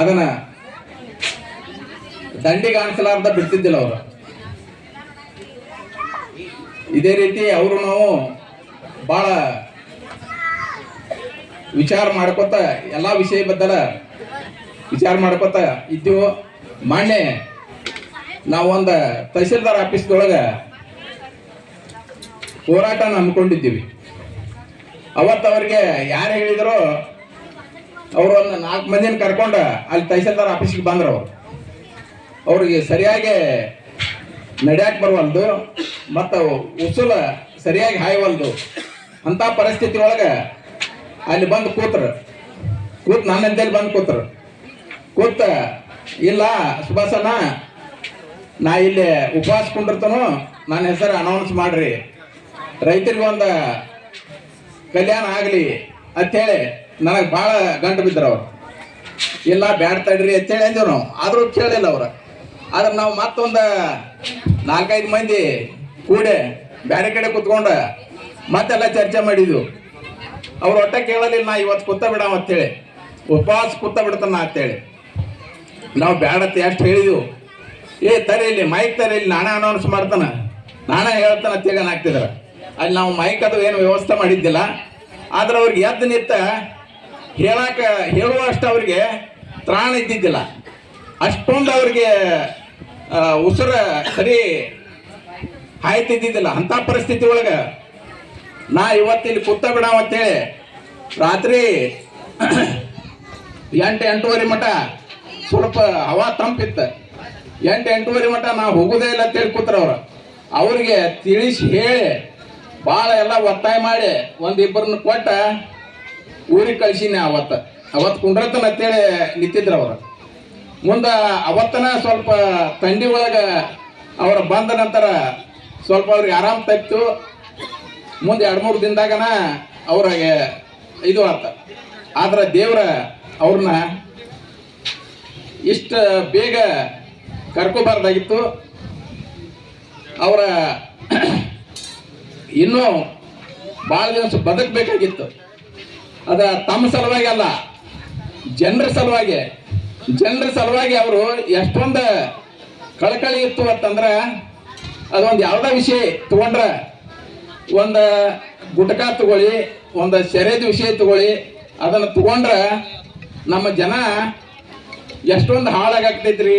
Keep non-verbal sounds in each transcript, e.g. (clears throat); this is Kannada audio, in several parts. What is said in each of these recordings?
ಅದನ್ನ ದಂಡಿಗೆ ಅನ್ಸಲಾರ್ದ ಬಿಡ್ತಿದ್ದಿಲ್ಲ ಅವರು. ಇದೇ ರೀತಿ ಅವರು ನಾವು ಭಾಳ ವಿಚಾರ ಮಾಡ್ಕೊತ ಎಲ್ಲ ವಿಷಯ ಬದ್ದಲ ವಿಚಾರ ಮಾಡ್ಕೊತ ಇದ್ದೀವೋ. ಮಾನ್ಯ ನಾವೊಂದು ತಹಸೀಲ್ದಾರ್ ಆಫೀಸ್ದೊಳಗೆ ಹೋರಾಟನ ಹಮ್ಮಿಕೊಂಡಿದ್ದೀವಿ. ಅವತ್ತು ಅವ್ರಿಗೆ ಯಾರು ಹೇಳಿದ್ರು ಅವರು ಒಂದು ನಾಲ್ಕು ಮಂದಿನ ಕರ್ಕೊಂಡು ಅಲ್ಲಿ ತಹಸೀಲ್ದಾರ್ ಆಫೀಸಿಗೆ ಬಂದ್ರು ಅವರು. ಅವ್ರಿಗೆ ಸರಿಯಾಗಿ ನಡ್ಯಾಕ್ ಬರುವಲ್ದು, ಮತ್ತು ಉಸುಲ ಸರಿಯಾಗಿ ಹಾಯವಲ್ದು. ಅಂಥ ಪರಿಸ್ಥಿತಿ ಒಳಗೆ ಅಲ್ಲಿ ಬಂದು ಕೂತ್ರು. ಕೂತ್ ನನ್ನಂತೇಳಿ ಬಂದು ಕೂತ್ರು. ಕೂತ, ಇಲ್ಲ ಸುಭಾಸನ ನಾ ಇಲ್ಲಿ ಉಪವಾಸ ಕುಂಡಿರ್ತಾನು, ನನ್ನ ಹೆಸರು ಅನೌನ್ಸ್ ಮಾಡ್ರಿ. ರೈತರಿಗೆ ಒಂದು ಕಲ್ಯಾಣ ಆಗಲಿ ಅಂಥೇಳಿ ನನಗೆ ಭಾಳ ಗಂಟು ಬಿದ್ದರು ಅವ್ರು. ಇಲ್ಲ, ಬ್ಯಾಡ್ ತಡ್ರಿ ಅಂತೇಳಿ ಅಂದೇವು ನಾವು. ಆದರೂ ಕೇಳಿಲ್ಲ ಅವ್ರು. ಆದ್ರೆ ನಾವು ಮತ್ತೊಂದು ನಾಲ್ಕೈದು ಮಂದಿ ಕೂಡೆ ಬೇರೆ ಕಡೆ ಕುತ್ಕೊಂಡು ಮತ್ತೆಲ್ಲ ಚರ್ಚೆ ಮಾಡಿದ್ವು. ಅವ್ರು ಒಟ್ಟ ಕೇಳಲಿಲ್ಲ, ನಾ ಇವತ್ತು ಕೂತ ಬಿಡಾವ ಅಂತೇಳಿ. ಉಪವಾಸ ಕೂತ ಬಿಡ್ತಾನ ಅಂತೇಳಿ. ನಾವು ಬ್ಯಾಡತ್ತೆ ಎಷ್ಟು ಹೇಳಿದ್ವು. ಏ ತರಿ ಇಲ್ಲಿ ಮೈಕ್ ತರ ಇಲ್ಲಿ, ನಾನೇ ಅನೌನ್ಸ್ ಮಾಡ್ತಾನ. ನಾನೇ ಹೇಳ್ತಾನ ಅಂತೇಳಿ ಆಗ್ತಿದ್ರು. ಅಲ್ಲಿ ನಾವು ಮೈಕ್ ಅದು ಏನು ವ್ಯವಸ್ಥೆ ಮಾಡಿದ್ದಿಲ್ಲ. ಆದ್ರೆ ಅವ್ರಿಗೆ ಎದ್ದು ನಿಂತ ಹೇಳಾಕ ಹೇಳುವಷ್ಟು ಅವ್ರಿಗೆ ತ್ರಾಣ ಇದ್ದಿದ್ದಿಲ್ಲ. ಅಷ್ಟೊಂದು ಅವ್ರಿಗೆ ಉಸಿರ ಸರಿ ಹಾಯ್ತಿದ್ದಿದ್ದಿಲ್ಲ. ಅಂಥ ಪರಿಸ್ಥಿತಿ ಒಳಗೆ ನಾ ಇವತ್ತಿಲ್ಲಿ ಕೂತ ಬಿಡಾವ ಅಂತೇಳಿ ರಾತ್ರಿ (clears throat) ಎಂಟು, ಎಂಟೂವರೆ ಮಠ ಸ್ವಲ್ಪ ಹವಾ ತಂಪಿತ್ತು. ಎಂಟು, ಎಂಟೂವರೆ ಮಠ ನಾ ಹೋಗುದೇ ಇಲ್ಲ ಅಂತೇಳಿ ಕೂತ್ರ ಅವ್ರು. ಅವ್ರಿಗೆ ತಿಳಿಸಿ ಹೇಳಿ ಭಾಳ ಎಲ್ಲ ಒತ್ತಾಯ ಮಾಡಿ ಒಂದಿಬ್ಬರನ್ನ ಕೊಟ್ಟ ಊರಿಗೆ ಕಳ್ಸೀನಿ ಅವತ್ತ. ಅವತ್ತು ಕುಂಡ್ರತನ ಅಂತೇಳಿ ನಿಂತಿದ್ರು ಅವರು. ಮುಂದೆ ಅವತ್ತನ ಸ್ವಲ್ಪ ತಂಡಿ ಒಳಗೆ ಅವ್ರ ಬಂದ ನಂತರ ಸ್ವಲ್ಪ ಅವ್ರಿಗೆ ಆರಾಮ್ ತಪ್ಪಿತು. ಮುಂದೆ ಎರಡು ಮೂರು ದಿನದಾಗನ ಅವ್ರಿಗೆ ಇದು ಆತ. ಆದ್ರೆ ದೇವ್ರ ಅವ್ರನ್ನ ಇಷ್ಟ ಬೇಗ ಕರ್ಕೋಬಾರ್ದಾಗಿತ್ತು. ಅವರ (clears throat) ಇನ್ನೂ ಭಾಳ ದಿವಸ ಬದುಕಬೇಕಾಗಿತ್ತು. ಅದ ತಮ್ಮ ಸಲುವಾಗಿ ಅಲ್ಲ. ಜನರ ಸಲುವಾಗಿ. ಜನರ ಸಲುವಾಗಿ ಅವರು ಎಷ್ಟೊಂದು ಕಳಕಳಿ ಇತ್ತು ಅಂತಂದ್ರೆ ಅದೊಂದು ಯಾವುದೋ ವಿಷಯ ತಗೊಂಡ್ರ. ಒಂದು ಗುಟಕ ತಗೊಳ್ಳಿ, ಒಂದು ಸೆರೆದ ವಿಷಯ ತಗೊಳ್ಳಿ, ಅದನ್ನು ತಗೊಂಡ್ರ ನಮ್ಮ ಜನ ಎಷ್ಟೊಂದು ಹಾಳಾಗ್ತೈತ್ರಿ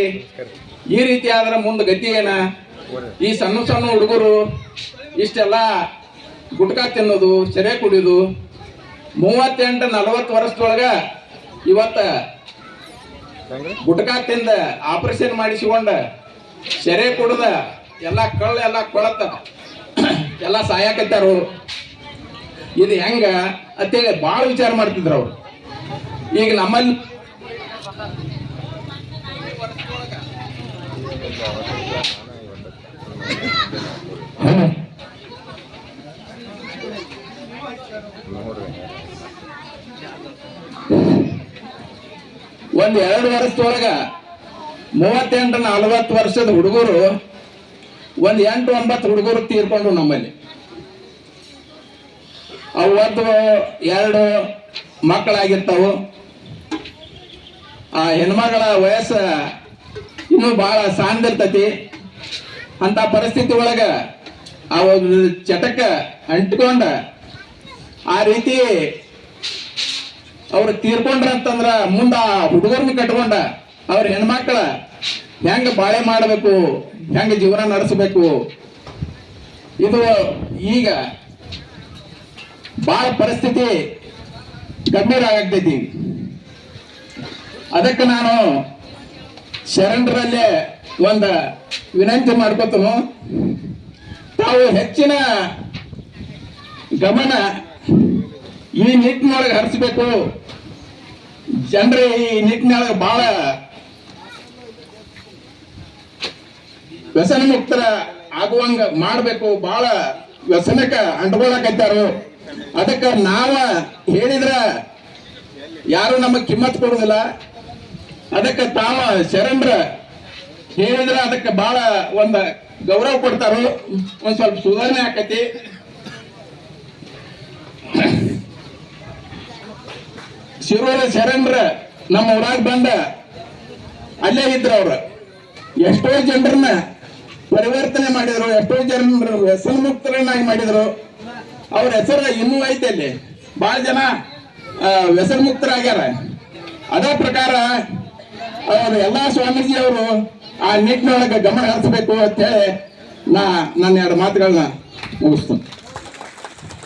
ಈ ರೀತಿ ಆದ್ರೆ ಮುಂದೆ ಗತಿ ಏನ? ಈ ಸಣ್ಣ ಸಣ್ಣ ಹುಡುಗರು ಇಷ್ಟೆಲ್ಲ ಗುಟ್ಕಾ ತಿನ್ನೋದು, ಸೆರೆ ಕುಡಿಯೋದು ಮೂವತ್ತೆಂಟು ನಲವತ್ತು ವರ್ಷದೊಳಗ ಇವತ್ತ ಗುಟ್ಕಾ ತಿಂದ ಆಪರೇಷನ್ ಮಾಡಿಸಿಕೊಂಡ ಸೆರೆ ಕುಡ್ದ ಎಲ್ಲ ಕಳ್ಳ ಎಲ್ಲ ಕೊಳತ್ತ ಎಲ್ಲ ಸಾಯಕತ್ತಾರು ಇದು ಹೆಂಗ ಅಂತೇಳಿ ಭಾಳ ವಿಚಾರ ಮಾಡ್ತಿದ್ರು ಅವ್ರು. ಈಗ ನಮ್ಮಲ್ಲಿ ಒಂದ್ ಎರಡು ವರ್ಷದೊಳಗ ಮೂವತ್ತೆಂಟು ನಲವತ್ತು ವರ್ಷದ ಹುಡುಗರು, ಒಂದ್ ಎಂಟು ಒಂಬತ್ತು ಹುಡುಗರು ತೀರ್ಕೊಂಡ್ರು ನಮ್ಮಲ್ಲಿ. ಅವತ್ತು ಎರಡು ಮಕ್ಕಳಾಗಿರ್ತಾವು. ಆ ಹೆಣ್ಮಗಳ ವಯಸ್ಸ ಇನ್ನೂ ಬಹಳ ಸಾಂದಿರ್ತತಿ. ಅಂತ ಪರಿಸ್ಥಿತಿ ಒಳಗ ಆ ಒಂದು ಚಟಕ ಅಂಟ್ಕೊಂಡ ಆ ರೀತಿ ಅವ್ರು ತೀರ್ಕೊಂಡ್ರ ಅಂತಂದ್ರ ಮುಂದ ಹುಡುಗರ್ನ ಕಟ್ಕೊಂಡ ಅವ್ರ ಹೆಣ್ಮಕ್ಳ ಹೆಂಗ ಬಾಳೆ ಮಾಡಬೇಕು, ಹೆಂಗ ಜೀವನ ನಡೆಸಬೇಕು. ಇದು ಈಗ ಬಹಳ ಪರಿಸ್ಥಿತಿ ಗಂಭೀರ ಆಗತೈತಿ. ಅದಕ್ಕೆ ನಾನು ಶರಣರಲ್ಲೇ ಒಂದ ವಿನಂತಿ ಮಾಡ್ಕೊತನು. ತಾವು ಹೆಚ್ಚಿನ ಗಮನ ಈ ನಿಟ್ಟಿನೊಳಗೆ ಹರಿಸ್ಬೇಕು. ಜನರು ಈ ನಿಟ್ಟಿನೊಳಗೆ ಬಹಳ ವ್ಯಸನ ಮುಕ್ತರ ಆಗುವಂಗ ಮಾಡಬೇಕು. ಬಹಳ ವ್ಯಸನಕ್ಕ ಅಂಟ್ಕೊಳಕತ್ತಾರು ಅದಕ್ಕೆ ನಾವ ಹೇಳಿದ್ರ ಯಾರು ನಮಗ್ ಕಿಮ್ಮತ್ ಕೊಡುದಿಲ್ಲ. ಅದಕ್ಕೆ ತಾವ ಶರಣರ ಹೇಳಿದ್ರ ಅದಕ್ಕೆ ಬಹಳ ಒಂದ ಗೌರವ ಕೊಡ್ತಾರೋ. ಒಂದ್ ಸ್ವಲ್ಪ ಸುಧಾರಣೆ ಆಕತಿ. ಶಿರೋಳ ಶರಣರ ನಮ್ಮ ಊರಾಗ ಬಂದ ಅಲ್ಲೇ ಇದ್ರು ಅವ್ರು. ಎಷ್ಟೋ ಜನರನ್ನ ಪರಿವರ್ತನೆ ಮಾಡಿದ್ರು, ಎಷ್ಟೋ ಜನರ ವ್ಯಸನ ಮುಕ್ತರನ್ನಾಗಿ ಮಾಡಿದ್ರು. ಅವ್ರ ಹೆಸರು ಇನ್ನೂ ಐತೆ ಅಲ್ಲಿ. ಬಹಳ ಜನ ವ್ಯಸನ ಮುಕ್ತರಾಗ್ಯಾರ. ಅದೇ ಪ್ರಕಾರ ಅವರು ಎಲ್ಲಾ ಸ್ವಾಮೀಜಿ ಅವರು ಆ ನಿಟ್ಟಿನೊಳಗೆ ಗಮನ ಹರಿಸಬೇಕು ಅಂತ ಹೇಳಿ ನಾ ನನ್ನ ಎರಡು ಮಾತುಗಳನ್ನ ಮುಗಿಸ್ತೀನಿ.